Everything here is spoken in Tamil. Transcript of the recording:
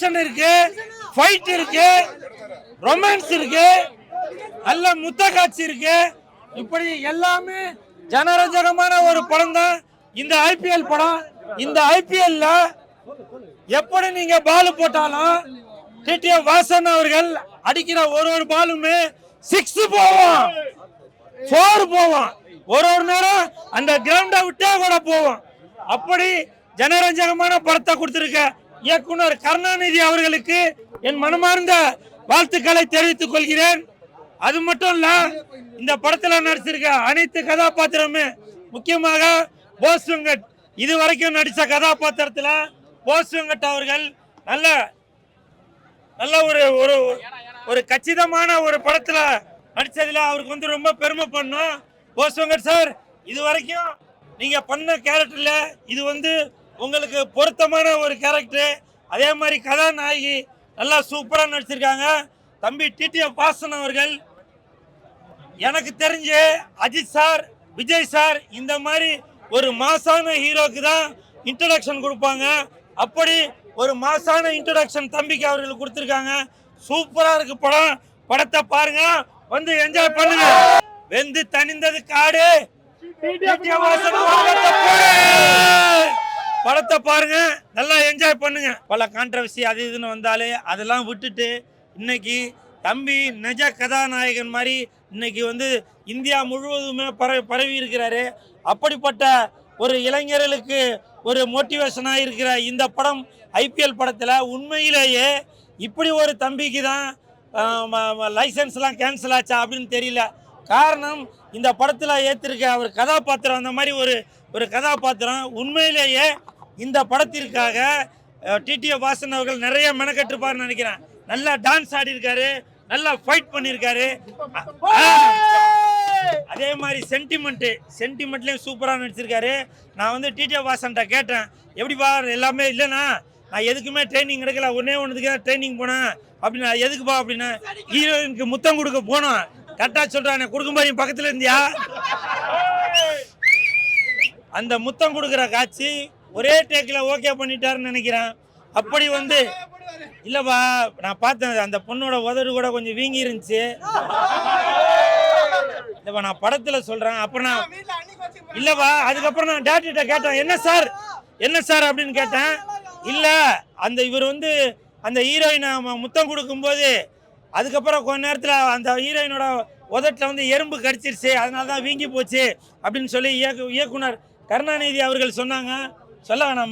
ஆக்ஷன் இருக்கு ஃபைட் இருக்கு ரொமான்ஸ் இருக்கு நல்ல முத்த காட்சி இருக்கு. இப்படி எல்லாமே ஜனரஞ்சகமான ஒரு படம் தான் இந்த ஐபிஎல் படம். இந்த ஐபிஎல்ல எப்படி நீங்க பால் போட்டாலும் டிடிஎஃப் வாசன் அவர்கள் அடிக்கிற ஒரு ஒரு பாலுமே சிக்ஸ் போவோம் ஃபோர் போவோம் ஒரு ஒரு நேரம் அந்த கிரவுண்டை விட்டே கூட போவோம் அப்படி ஜனரஞ்சகமான படத்தை கொடுத்துருக்க இயக்குனர் கருணாநிதி அவர்களுக்கு என் மனமார்ந்த வாழ்த்துக்களை தெரிவித்துக் கொள்கிறேன். அது மட்டும் இல்ல இந்த படத்துல நடிச்சிருக்க அனைத்து கதாபாத்திரமே முக்கியமாக போஸ் வெங்கட். இது வரைக்கும் நடிச்ச கதாபாத்திரத்துல போஸ் வெங்கட் அவர்கள் நல்ல நல்ல ஒரு ஒரு ஒரு கச்சிதமான ஒரு படத்துல நடிச்சதுல அவருக்கு வந்து ரொம்ப பெருமை பண்ணும். போஸ் வெங்கட் சார் இது வரைக்கும் நீங்க பண்ண கேரக்டர்ல இது வந்து உங்களுக்கு பொருத்தமான ஒரு கேரக்டர் அதே மாதிரி கதாநாயகி நல்லா சூப்பராக நடிச்சிருக்காங்க. தம்பி டிடிஎஃப் வாசன் அவர்கள் எனக்கு தெரிஞ்சு அஜித் சார் விஜய் சார் இந்த மாதிரி ஒரு மாசான ஹீரோக்கு தான் இன்ட்ரடக்ஷன் கொடுப்பாங்க. அப்படி ஒரு மாசான இன்ட்ரடக்ஷன் தம்பிக்கு அவர்களுக்கு கொடுத்துருக்காங்க. சூப்பராக இருக்கு படம். படத்தை பாருங்க. வந்து என்ஜாய் பண்ணுங்க. வெந்து தனிந்தது காடு. படத்தை பாருங்க. நல்லா என்ஜாய் பண்ணுங்க. பல கான்ட்ரவர்சி அது இதுன்னு வந்தாலே அதெல்லாம் விட்டுட்டு இன்னைக்கு தம்பி நிஜ கதாநாயகன் மாதிரி இன்னைக்கு வந்து இந்தியா முழுவதுமே பரவி பரவி இருக்கிறாரு. அப்படிப்பட்ட ஒரு இளைஞர்களுக்கு ஒரு மோட்டிவேஷனாக இருக்கிற இந்த படம் ஐபிஎல் படத்தில் உண்மையிலேயே இப்படி ஒரு தம்பிக்கு தான் லைசன்ஸ்லாம் கேன்சல் ஆச்சா அப்படின்னு தெரியல. காரணம் இந்த படத்தில் ஏற்றிருக்க அவர் கதாபாத்திரம் அந்த மாதிரி ஒரு ஒரு கதாபாத்திரம். உண்மையிலேயே இந்த படத்திற்காக டிடிஓ வாசன் அவர்கள் நிறைய மெனக்கெட்டிருப்பார்னு நினைக்கிறேன். நல்லா டான்ஸ் ஆடியிருக்காரு நல்லா ஃபைட் பண்ணியிருக்காரு. அதே மாதிரி சென்டிமெண்ட்டு சென்டிமெண்ட்லேயும் சூப்பராக நடிச்சிருக்காரு. நான் வந்து டிடிஓ வாசன்ட்ட கேட்டேன் எப்படிப்பா எல்லாமே இல்லைண்ணா? நான் எதுக்குமே ட்ரைனிங் எடுக்கல ஒன்றே ஒன்றுக்கு தான் ட்ரைனிங் போனேன். அப்படின்னா எதுக்குப்பா அப்படின்னா ஹீரோயினுக்கு முத்தம் கொடுக்க போனோம். கரெக்டாக சொல்கிறானே கொடுக்கும்போது என் பக்கத்தில் இருந்தியா? அந்த முத்தம் கொடுக்குற காட்சி ஒரே டேக்கில் ஓகே பண்ணிட்டாருன்னு நினைக்கிறேன். அப்படி வந்து இல்லைப்பா நான் பார்த்தேன் அந்த பொண்ணோட உதடு கூட கொஞ்சம் வீங்கி இருந்துச்சு. இல்லைப்பா நான் படத்தில் சொல்கிறேன் அப்புறம் நான் இல்லைப்பா அதுக்கப்புறம் நான் டேரக்டர்கிட்ட கேட்டேன் என்ன சார்? என்ன சார்? அப்படின்னு கேட்டேன். இல்லை அந்த இவர் வந்து அந்த ஹீரோயினை முத்தம் கொடுக்கும்போது அதுக்கப்புறம் கொஞ்ச நேரத்தில் அந்த ஹீரோயினோட உதட்டில் வந்து எறும்பு கடிச்சிருச்சு அதனால தான் வீங்கி போச்சு அப்படின்னு சொல்லி இயக்கு இயக்குனர் கருணாநிதி அவர்கள் சொன்னாங்க. சொல்ல வேணாம்.